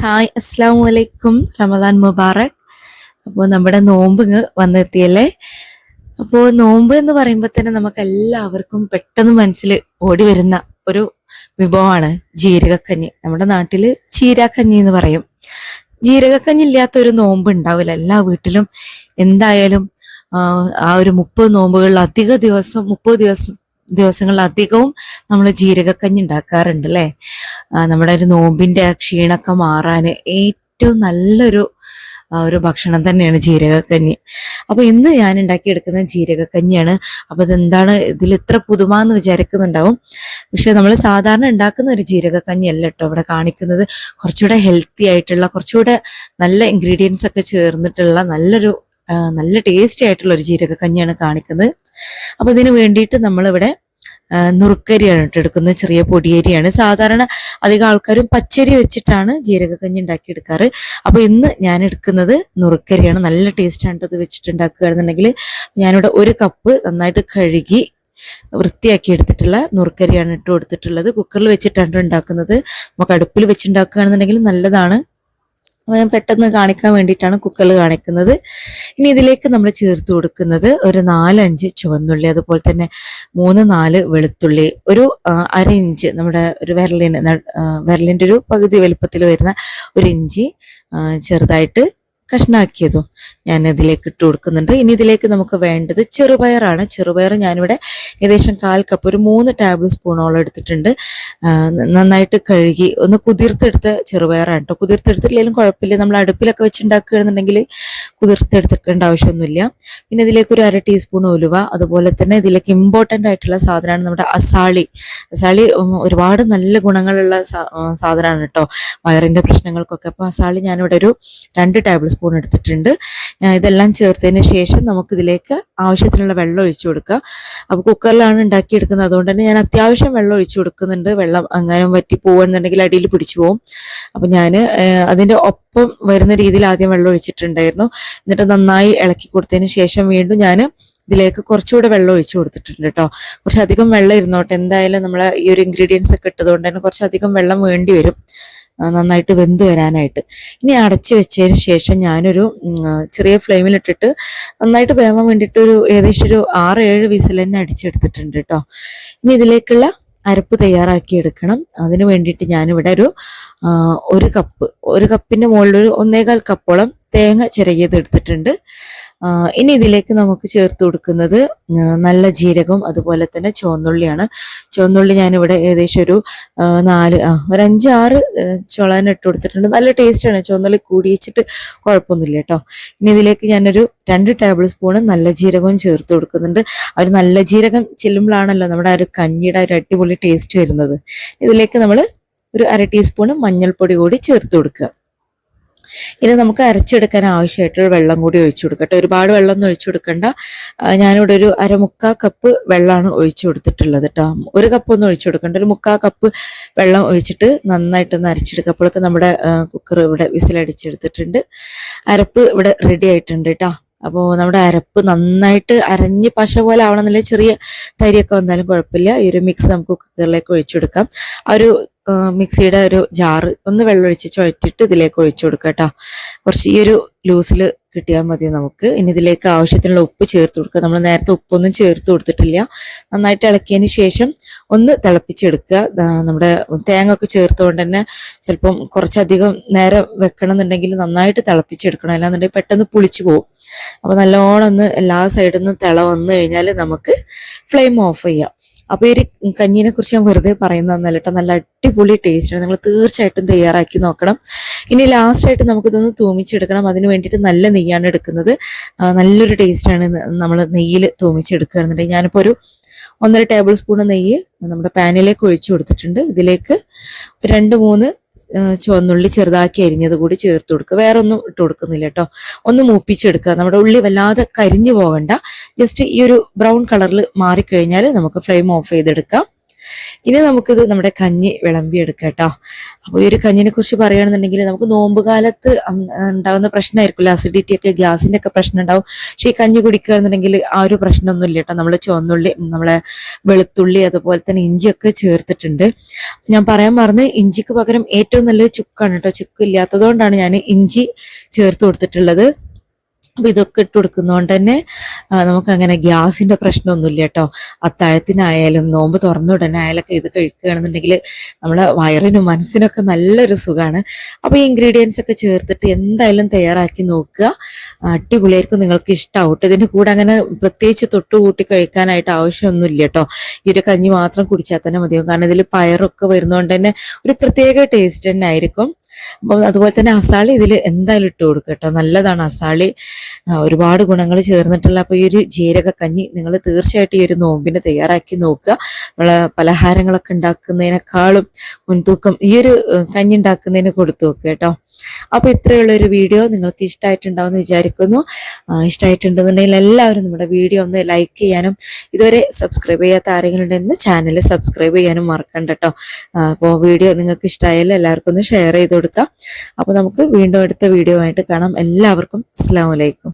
Hi അസ്സാം വലൈക്കും റമദാൻ മുബാറക്. അപ്പോൾ നമ്മുടെ നോമ്പ് വന്നെത്തിയല്ലേ? അപ്പോൾ നോമ്പ് എന്ന് പറയുമ്പോൾ തന്നെ നമുക്ക് എല്ലാവർക്കും പെട്ടെന്ന് മനസ്സിൽ ഓടി വരുന്ന ഒരു വിഭവമാണ് ജീരകക്കഞ്ഞി. നമ്മുടെ നാട്ടിൽ ചീരാക്കഞ്ഞി എന്ന് പറയും. ജീരകക്കഞ്ഞി ഇല്ലാത്ത ഒരു നോമ്പ് ഉണ്ടാവില്ല. എല്ലാ വീട്ടിലും എന്തായാലും ആ, ഒരു മുപ്പത് നോമ്പുകളിൽ അധിക ദിവസം മുപ്പത് ദിവസം ദിവസങ്ങളിൽ അധികവും നമ്മൾ ജീരകക്കഞ്ഞി ഉണ്ടാക്കാറുണ്ട് അല്ലേ? നമ്മുടെ ഒരു നോമ്പിന്റെ ആ ക്ഷീണമൊക്കെ മാറാൻ ഏറ്റവും നല്ലൊരു ഒരു ഭക്ഷണം തന്നെയാണ് ജീരകക്കഞ്ഞി. അപ്പോൾ ഇന്ന് ഞാൻ ഉണ്ടാക്കിയെടുക്കുന്നത് ജീരകക്കഞ്ഞിയാണ്. അപ്പോൾ ഇതെന്താണ്? ഇതിൽ ഇത്ര പുതുമ എന്ന് വിചാരിക്കുന്നുണ്ടാവും. പക്ഷെ നമ്മൾ സാധാരണ ഉണ്ടാക്കുന്ന ഒരു ജീരകക്കഞ്ഞി അല്ല കേട്ടോ ഇവിടെ കാണിക്കുന്നത്. കുറച്ചുകൂടെ ഹെൽത്തി ആയിട്ടുള്ള കുറച്ചുകൂടെ നല്ല ഇൻഗ്രീഡിയൻസ് ഒക്കെ ചേർന്നിട്ടുള്ള നല്ലൊരു നല്ല ടേസ്റ്റി ആയിട്ടുള്ള ഒരു ജീരകക്കഞ്ഞിയാണ് കാണിക്കുന്നത്. അപ്പോൾ ഇതിന് വേണ്ടിയിട്ട് നമ്മളിവിടെ നുറുക്കരിയാണ് കേട്ടോ എടുക്കുന്നത്. ചെറിയ പൊടിയരിയാണ്. സാധാരണ അധികം ആൾക്കാരും പച്ചരി വെച്ചിട്ടാണ് ജീരകക്കഞ്ഞി ഉണ്ടാക്കിയെടുക്കാറ്. അപ്പൊ ഇന്ന് ഞാൻ എടുക്കുന്നത് നുറുക്കരിയാണ്. നല്ല ടേസ്റ്റാണ് ഇത് വെച്ചിട്ട് ഉണ്ടാക്കുകയാണെന്നുണ്ടെങ്കിൽ ഞാനിവിടെ ഒരു കപ്പ് നന്നായിട്ട് കഴുകി വൃത്തിയാക്കി എടുത്തിട്ടുള്ള നുറുക്കരിയാണ് ഇട്ട് കൊടുത്തിട്ടുള്ളത്. കുക്കറിൽ വെച്ചിട്ടാണ് ഉണ്ടാക്കുന്നത്. നമുക്ക് അടുപ്പിൽ വെച്ചുണ്ടാക്കുകയാണെന്നുണ്ടെങ്കിൽ നല്ലതാണ്. അപ്പൊ ഞാൻ പെട്ടെന്ന് കാണിക്കാൻ വേണ്ടിയിട്ടാണ് കുക്കറിൽ കാണിക്കുന്നത്. ഇനി ഇതിലേക്ക് നമ്മൾ ചേർത്ത് കൊടുക്കുന്നത് ഒരു നാലഞ്ച് ചുവന്നുള്ളി അതുപോലെ തന്നെ മൂന്ന് നാല് വെളുത്തുള്ളി ഒരു അര ഇഞ്ച് നമ്മുടെ ഒരു വിരലിന് വിരലിന്റെ ഒരു പകുതി വലുപ്പത്തിൽ വരുന്ന ഒരു ഇഞ്ചി ചെറുതായിട്ട് കഷ്ണാക്കിയതും ഞാൻ ഇതിലേക്ക് ഇട്ട് കൊടുക്കുന്നുണ്ട്. ഇനി ഇതിലേക്ക് നമുക്ക് വേണ്ടത് ചെറുപയറാണ്. ചെറുപയർ ഞാനിവിടെ ഏകദേശം കാൽ കപ്പ് ഒരു മൂന്ന് ടേബിൾ സ്പൂണോളം എടുത്തിട്ടുണ്ട് നന്നായിട്ട് കഴുകി ഒന്ന് കുതിർത്തെടുത്ത ചെറുപയറാണ് കേട്ടോ കുതിർത്തെടുത്തിട്ടില്ലെങ്കിലും കുഴപ്പമില്ല. നമ്മൾ അടുപ്പിലൊക്കെ വെച്ചുണ്ടാക്കുകയാണെന്നുണ്ടെങ്കിൽ കുതിർത്തെടുത്തേണ്ട ആവശ്യമൊന്നുമില്ല. പിന്നെ ഇതിലേക്ക് ഒരു അര ടീസ്പൂൺ ഉലുവ അതുപോലെ തന്നെ ഇതിലേക്ക് ഇമ്പോർട്ടന്റ് ആയിട്ടുള്ള സാധനമാണ് നമ്മുടെ അസാളി. അസാളി ഒരുപാട് നല്ല ഗുണങ്ങളുള്ള സാധനമാണ് കേട്ടോ വയറിന്റെ പ്രശ്നങ്ങൾക്കൊക്കെ. അപ്പോൾ അസാളി ഞാനിവിടെ ഒരു രണ്ട് ടേബിൾ സ്പൂൺ എടുത്തിട്ടുണ്ട്. ഇതെല്ലാം ചേർത്തതിന് ശേഷം നമുക്ക് ഇതിലേക്ക് ആവശ്യത്തിനുള്ള വെള്ളം ഒഴിച്ചു കൊടുക്കുക. അപ്പോൾ കുക്കറിലാണ് ഉണ്ടാക്കിയെടുക്കുന്നത്. അതുകൊണ്ട് തന്നെ ഞാൻ അത്യാവശ്യം വെള്ളം ഒഴിച്ചു കൊടുക്കുന്നുണ്ട്. വെള്ളം അങ്ങനെ വറ്റി പോകുന്നുണ്ടെങ്കിൽ അടിയിൽ പിടിച്ചു പോകും അപ്പോൾ ഞാൻ അതിന്റെ ഒപ്പം വരുന്ന രീതിയിൽ ആദ്യം വെള്ളം ഒഴിച്ചിട്ടുണ്ടായിരുന്നു. എന്നിട്ട് നന്നായി ഇളക്കി കൊടുത്തതിന് ശേഷം വീണ്ടും ഞാൻ ഇതിലേക്ക് കുറച്ചുകൂടെ വെള്ളം ഒഴിച്ചു കൊടുത്തിട്ടുണ്ട് കേട്ടോ. കുറച്ചധികം വെള്ളം ഇരുന്നോട്ടെ. എന്തായാലും നമ്മൾ ഈ ഒരു ഇൻഗ്രീഡിയൻസ് ഒക്കെ ഇട്ടതുകൊണ്ട് തന്നെ കുറച്ചധികം വെള്ളം വേണ്ടി വരും. നന്നായിട്ട് വെന്ത് വരാനായിട്ട്. ഇനി അടച്ചു വെച്ചതിന് ശേഷം ഞാനൊരു ചെറിയ ഫ്ലെയിമിലിട്ടിട്ട് നന്നായിട്ട് വേവാൻ വേണ്ടിയിട്ട് ഒരു ഏകദേശം ഒരു ആറ് ഏഴ് വിസിൽ തന്നെ അടിച്ചെടുത്തിട്ടുണ്ട് കേട്ടോ ഇനി ഇതിലേക്കുള്ള അരപ്പ് തയ്യാറാക്കി എടുക്കണം അതിന് വേണ്ടിയിട്ട് ഞാനിവിടെ ഒരു ഒരു കപ്പ്. ഒരു കപ്പിന്റെ മുകളിൽ ഒരു ഒന്നേകാൽ കപ്പോളം തേങ്ങ ചിരകിയത് എടുത്തിട്ടുണ്ട്. ഇനി ഇതിലേക്ക് നമുക്ക് ചേർത്ത് കൊടുക്കുന്നത് നല്ല ജീരകം അതുപോലെ തന്നെ ചുവന്നുള്ളിയാണ്. ചുവന്നുള്ളി ഞാനിവിടെ ഏകദേശം ഒരു നാല് ഒരു അഞ്ച് ആറ് ചുളാൻ ഇട്ട് കൊടുത്തിട്ടുണ്ട്. നല്ല ടേസ്റ്റാണ് ചുവന്നുള്ളി കൂടിയിച്ചിട്ട് കുഴപ്പമൊന്നുമില്ല കേട്ടോ. ഇനി ഇതിലേക്ക് ഞാനൊരു രണ്ട് ടേബിൾ സ്പൂണ് നല്ല ജീരകവും ചേർത്ത് കൊടുക്കുന്നുണ്ട്. ഒരു നല്ല ജീരകം ചെല്ലുമ്പോഴാണല്ലോ നമ്മുടെ ആ ഒരു കഞ്ഞിയുടെ ഒരു അടിപൊളി ടേസ്റ്റ് വരുന്നത്. ഇതിലേക്ക് നമ്മൾ ഒരു അര ടീസ്പൂണ് മഞ്ഞൾപ്പൊടി കൂടി ചേർത്ത് കൊടുക്കുക. ഇനി നമുക്ക് അരച്ചെടുക്കാൻ ആവശ്യമായിട്ടുള്ള വെള്ളം കൂടി ഒഴിച്ചു കൊടുക്കട്ടെ ഒരുപാട് വെള്ളം ഒന്നും ഒഴിച്ചു കൊടുക്കണ്ട. ഞാനിവിടെ ഒരു അരമുക്കാ കപ്പ് വെള്ളമാണ് ഒഴിച്ചു കൊടുത്തിട്ടുള്ളത് കേട്ടോ. ഒരു കപ്പ് ഒന്നും ഒഴിച്ചു കൊടുക്കണ്ട. ഒരു മുക്കാ കപ്പ് വെള്ളം ഒഴിച്ചിട്ട് നന്നായിട്ടൊന്ന് അരച്ചെടുക്കുക. അപ്പോഴൊക്കെ നമ്മുടെ കുക്കർ ഇവിടെ വിസിലടിച്ചെടുത്തിട്ടുണ്ട്. അരപ്പ് ഇവിടെ റെഡി ആയിട്ടുണ്ട് കേട്ടോ. അപ്പോൾ നമ്മുടെ അരപ്പ് നന്നായിട്ട് അരഞ്ഞ് പശ പോലെ ആവണമെന്നില്ല. ചെറിയ തരിയൊക്കെ വന്നാലും കുഴപ്പമില്ല. ഈ ഒരു മിക്സ് നമുക്ക് കുക്കറിലേക്ക് ഒഴിച്ചു കൊടുക്കാം. ആ ഒരു മിക്സിയുടെ ഒരു ജാറ് ഒന്ന് വെള്ളം ഒഴിച്ച് ചുഴറ്റിട്ട് ഇതിലേക്ക് ഒഴിച്ചു കൊടുക്കുക കേട്ടോ. കുറച്ച് ഈ ഒരു ലൂസിൽ കിട്ടിയാൽ മതി നമുക്ക്. ഇനി ഇതിലേക്ക് ആവശ്യത്തിനുള്ള ഉപ്പ് ചേർത്ത് കൊടുക്കുക. നമ്മൾ നേരത്തെ ഉപ്പൊന്നും ചേർത്ത് കൊടുത്തിട്ടില്ല. നന്നായിട്ട് ഇളക്കിയതിന് ശേഷം ഒന്ന് തിളപ്പിച്ചെടുക്കുക. നമ്മുടെ തേങ്ങ ഒക്കെ ചേർത്തുകൊണ്ട് തന്നെ ചിലപ്പം കുറച്ചധികം നേരം വെക്കണം എന്നുണ്ടെങ്കിൽ നന്നായിട്ട് തിളപ്പിച്ചെടുക്കണം. അല്ലാന്നുണ്ടെങ്കിൽ പെട്ടെന്ന് പുളിച്ചു പോകും അപ്പോൾ നല്ലോണം ഒന്ന് എല്ലാ സൈഡിൽ നിന്നും തിള വന്നു കഴിഞ്ഞാൽ നമുക്ക് ഫ്ലെയിം ഓഫ് ചെയ്യാം. അപ്പൊ ഈ കഞ്ഞീനെ കുറിച്ച് ഞാൻ വെറുതെ പറയുന്നതല്ല കേട്ടോ നല്ല അടിപൊളി ടേസ്റ്റാണ് നിങ്ങൾ തീർച്ചയായിട്ടും തയ്യാറാക്കി നോക്കണം. ഇനി ലാസ്റ്റ് ആയിട്ട് നമുക്കിതൊന്ന് തൂമിച്ചെടുക്കണം. അതിന് വേണ്ടിയിട്ട് നല്ല നെയ്യാണ് എടുക്കുന്നത്. നല്ലൊരു ടേസ്റ്റാണ് നമ്മൾ നെയ്യിൽ തൂമിച്ചെടുക്കുകയാണെന്നുണ്ടെങ്കിൽ ഞാനിപ്പോൾ ഒരു ഒന്നര ടേബിൾ സ്പൂൺ നെയ്യ് നമ്മുടെ പാനിലേക്ക് ഒഴിച്ചു കൊടുത്തിട്ടുണ്ട്. ഇതിലേക്ക് രണ്ട് മൂന്ന് ചുവന്നുള്ളി ചെറുതാക്കി അരിഞ്ഞത് കൂടി ചേർത്ത് കൊടുക്കുക. വേറെ ഒന്നും ഇട്ട് കൊടുക്കുന്നില്ല കേട്ടോ ഒന്ന് മൂപ്പിച്ചെടുക്കുക. നമ്മുടെ ഉള്ളി വല്ലാതെ കരിഞ്ഞു പോകണ്ട ജസ്റ്റ് ഈ ഒരു ബ്രൗൺ കളറിൽ മാറിക്കഴിഞ്ഞാൽ നമുക്ക് ഫ്ലെയിം ഓഫ് ചെയ്തെടുക്കാം. ഇനി നമുക്കിത് നമ്മുടെ കഞ്ഞി വിളമ്പിയെടുക്കാം കേട്ടോ. അപ്പോൾ ഈ ഒരു കഞ്ഞിനെ കുറിച്ച് പറയുകയാണെന്നുണ്ടെങ്കിൽ നമുക്ക് നോമ്പ് കാലത്ത് ഉണ്ടാകുന്ന പ്രശ്നമായിരിക്കില്ല അസിഡിറ്റി ഒക്കെ ഗ്യാസിന്റെ ഒക്കെ പ്രശ്നം ഉണ്ടാവും. പക്ഷേ ഈ കഞ്ഞി കുടിക്കുകയാണെന്നുണ്ടെങ്കിൽ ആ ഒരു പ്രശ്നമൊന്നും ഇല്ല കേട്ടോ. നമ്മൾ ചുവന്നുള്ളി നമ്മളെ വെളുത്തുള്ളി അതുപോലെ തന്നെ ഇഞ്ചിയൊക്കെ ചേർത്തിട്ടുണ്ട്. ഞാൻ പറയാൻ മറന്ന് ഇഞ്ചിക്ക് പകരം ഏറ്റവും നല്ലത് ചുക്കാണ് കേട്ടോ. ചുക്ക് ഇല്ലാത്തതുകൊണ്ടാണ് ഞാൻ ഇഞ്ചി ചേർത്ത് കൊടുത്തിട്ടുള്ളത്. അപ്പൊ ഇതൊക്കെ ഇട്ട് കൊടുക്കുന്നതുകൊണ്ട് തന്നെ നമുക്ക് അങ്ങനെ ഗ്യാസിന്റെ പ്രശ്നമൊന്നുമില്ല കേട്ടോ. അത്താഴത്തിനായാലും നോമ്പ് തുറന്ന ഉടനെ ആയാലൊക്കെ ഇത് കഴിക്കുകയാണെന്നുണ്ടെങ്കിൽ നമ്മളെ വയറിനും മനസ്സിനൊക്കെ നല്ലൊരു സുഖമാണ് അപ്പോൾ ഈ ഇൻഗ്രീഡിയൻസ് ഒക്കെ ചേർത്തിട്ട് എന്തായാലും തയ്യാറാക്കി നോക്കുക. അടിപൊളിയായിരിക്കും നിങ്ങൾക്ക് ഇഷ്ടമാവും ഇതിന്റെ കൂടെ അങ്ങനെ പ്രത്യേകിച്ച് തൊട്ട് കൂട്ടി കഴിക്കാനായിട്ട് ആവശ്യമൊന്നുമില്ല കേട്ടോ. ഈ ഒരു കഞ്ഞി മാത്രം കുടിച്ചാൽ തന്നെ മതിയാവും. കാരണം ഇതിൽ പയറൊക്കെ വരുന്നതുകൊണ്ട് തന്നെ ഒരു പ്രത്യേക ടേസ്റ്റ് തന്നെ ആയിരിക്കും. അപ്പം അതുപോലെ തന്നെ അസാളി ഇതിൽ എന്തായാലും ഇട്ട് കൊടുക്കുക കേട്ടോ. നല്ലതാണ് അസാളി. ഒരുപാട് ഗുണങ്ങൾ ചേർന്നിട്ടുള്ള അപ്പോൾ ഈ ഒരു ജീരക കഞ്ഞി നിങ്ങൾ തീർച്ചയായിട്ടും ഈ ഒരു നോമ്പിന് തയ്യാറാക്കി നോക്കുക. നമ്മളെ പലഹാരങ്ങളൊക്കെ ഉണ്ടാക്കുന്നതിനേക്കാളും മുൻതൂക്കം ഈ ഒരു കഞ്ഞി ഉണ്ടാക്കുന്നതിന് കൊടുത്തു നോക്കുക കേട്ടോ. അപ്പോൾ ഇത്രയുള്ള ഒരു വീഡിയോ നിങ്ങൾക്ക് ഇഷ്ടമായിട്ടുണ്ടാവും എന്ന് വിചാരിക്കുന്നു. ഇഷ്ടമായിട്ടുണ്ടെന്നുണ്ടെങ്കിൽ എല്ലാവരും നമ്മുടെ വീഡിയോ ഒന്ന് ലൈക്ക് ചെയ്യാനും ഇതുവരെ സബ്സ്ക്രൈബ് ചെയ്യാത്ത ആരെങ്കിലും ഉണ്ടെന്ന് ചാനൽ സബ്സ്ക്രൈബ് ചെയ്യാനും മറക്കണ്ട കേട്ടോ. അപ്പോൾ വീഡിയോ നിങ്ങൾക്ക് ഇഷ്ടമായാലും എല്ലാവർക്കും ഒന്ന് ഷെയർ ചെയ്ത് കൊടുക്കാം. അപ്പോൾ നമുക്ക് വീണ്ടും അടുത്ത വീഡിയോ ആയിട്ട് കാണാം. എല്ലാവർക്കും അസ്സാം വലൈക്കും